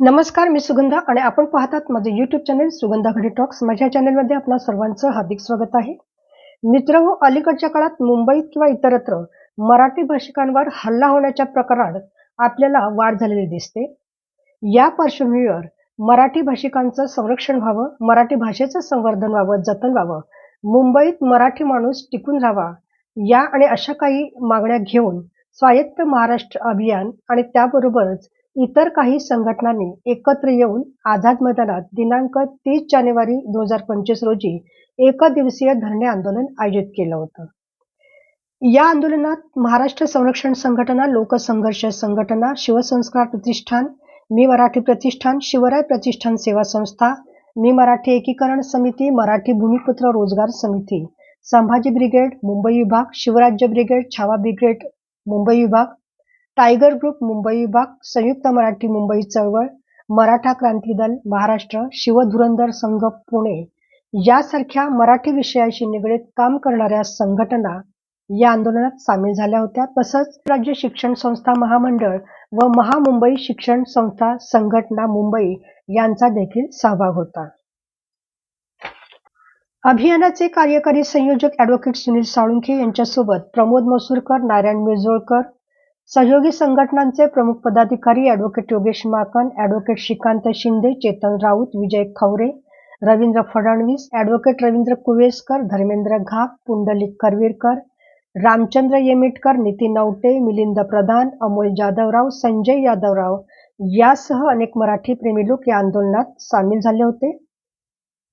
नमस्कार मी सुगंधा आणि आपण पाहतात माझे युट्यूब चॅनेल सुगंधा घडी टॉक्स माझ्या चॅनेलमध्ये आपल्या सर्वांचं हार्दिक स्वागत आहे. मित्र हो अलीकडच्या काळात मुंबईत किंवा इतरत्र मराठी भाषिकांवर हल्ला होण्याच्या प्रकारात आपल्याला वाढ झालेली दिसते. या पार्श्वभूमीवर मराठी भाषिकांचं संरक्षण व्हावं मराठी भाषेचं संवर्धन व्हावं जतन व्हावं मुंबईत मराठी माणूस टिकून राहावा या आणि अशा काही मागण्या घेऊन स्वायत्त महाराष्ट्र अभियान आणि त्याबरोबरच इतर काही संघटनांनी एकत्र येऊन आझाद मैदानात दिनांक तीस जानेवारी दोन हजार पंचवीस रोजी एकदिवसीय धरणे आंदोलन आयोजित केलं होतं. या आंदोलनात महाराष्ट्र संरक्षण संघटना लोकसंघर्ष संघटना शिवसंस्कार प्रतिष्ठान मी मराठी प्रतिष्ठान शिवराय प्रतिष्ठान सेवा संस्था मी मराठी एकीकरण समिती मराठी भूमिपुत्र रोजगार समिती संभाजी ब्रिगेड मुंबई विभाग शिवराज्य ब्रिगेड छावा ब्रिगेड मुंबई विभाग टायगर ग्रुप मुंबई विभाग संयुक्त मराठी मुंबई चळवळ मराठा क्रांती दल महाराष्ट्र शिवधुरंदर संघ पुणे यासारख्या मराठी विषयाशी निगडीत काम करणाऱ्या संघटना या आंदोलनात सामील झाल्या होत्या. तसंच राज्य शिक्षण संस्था महामंडळ व महामुंबई शिक्षण संस्था संघटना मुंबई यांचा देखील सहभाग होता. अभियानाचे कार्यकारी संयोजक ॲडव्होकेट सुनील साळुंखे यांच्यासोबत प्रमोद मसूरकर नारायण मिरजोळकर सहयोगी संघटनांचे प्रमुख पदाधिकारी advocate Yogesh Makan advocate Shrikant Shinde Chetan Raut Vijay Khaware Ravindra Fadnavis advocate Ravindra Kuveskar Dharmendra Ghak Pundalik Karvirkar Ramchandra Yemitkar Nitin Navate Milind Pradhan Amol Jadhavrao Sanjay Yadavrao यासह अनेक मराठी प्रेमी लोक या आंदोलनात सामील झाले होते.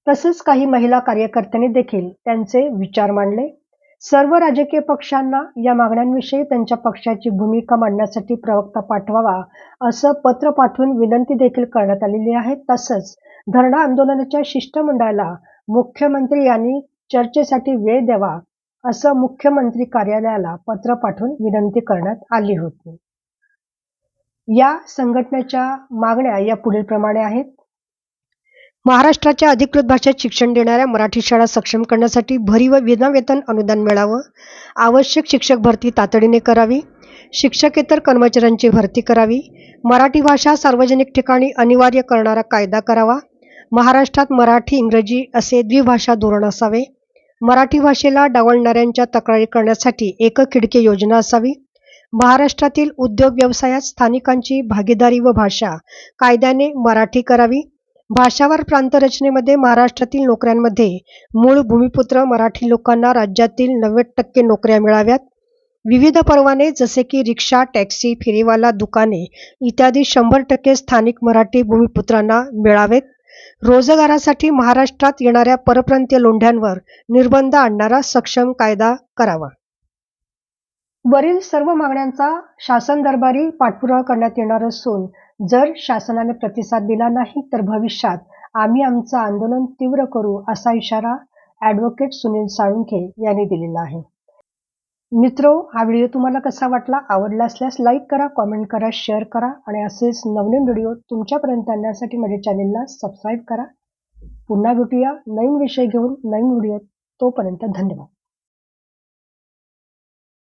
तसेच काही महिला कार्यकर्त्यांनी देखील त्यांचे विचार मांडले. सर्व राजकीय पक्षांना या मागण्यांविषयी त्यांच्या पक्षाची भूमिका मांडण्यासाठी प्रवक्ता पाठवावा असं पत्र पाठवून विनंती देखील करण्यात आलेली आहे. तसंच धरणा आंदोलनाच्या शिष्टमंडळाला मुख्यमंत्री यांनी चर्चेसाठी वेळ द्यावा असं मुख्यमंत्री कार्यालयाला पत्र पाठवून विनंती करण्यात आली होती. या संघटनेच्या मागण्या या पुढील प्रमाणे आहेत. महाराष्ट्राच्या अधिकृत भाषेत शिक्षण देणाऱ्या मराठी शाळा सक्षम करण्यासाठी भरीव विनावेतन अनुदान मिळावं. आवश्यक शिक्षक भरती तातडीने करावी. शिक्षकेतर कर्मचाऱ्यांची भरती करावी. मराठी भाषा सार्वजनिक ठिकाणी अनिवार्य करणारा कायदा करावा. महाराष्ट्रात मराठी इंग्रजी असे द्विभाषा धोरण असावे. मराठी भाषेला डावलणाऱ्यांच्या तक्रारी करण्यासाठी एक खिडकी योजना असावी. महाराष्ट्रातील उद्योग व्यवसायात स्थानिकांची भागीदारी व भाषा कायद्याने मराठी करावी. भाषावर प्रांतरचनेमध्ये महाराष्ट्रातील नोकऱ्यांमध्ये मूळ भूमिपुत्र मराठी लोकांना राज्यातील नव्वद टक्के नोकऱ्या मिळाव्यात. विविध परवाने जसे की रिक्षा टॅक्सी फेरीवाला दुकाने इत्यादी शंभर टक्के स्थानिक मराठी भूमिपुत्रांना मिळावेत. रोजगारासाठी महाराष्ट्रात येणाऱ्या परप्रांतीय लोंढ्यांवर निर्बंध आणणारा सक्षम कायदा करावा. वरील सर्व मागण्यांचा शासन दरबारी पाठपुरावा करण्यात येणार असून जर शासनाने प्रतिसाद दिला नाही तर भविष्यात आम्ही आमचं आंदोलन तीव्र करू असा इशारा ॲडव्होकेट सुनील साळुंखे यांनी दिलेला आहे. मित्रो हा व्हिडिओ तुम्हाला कसा वाटला? आवडला असल्यास लाईक करा कॉमेंट करा शेअर करा आणि असेच नवनवीन व्हिडिओ तुमच्यापर्यंत आणण्यासाठी माझ्या चॅनेलला सबस्क्राईब करा. पुन्हा भेटूया नवीन विषय घेऊन नवीन व्हिडिओ तोपर्यंत धन्यवाद.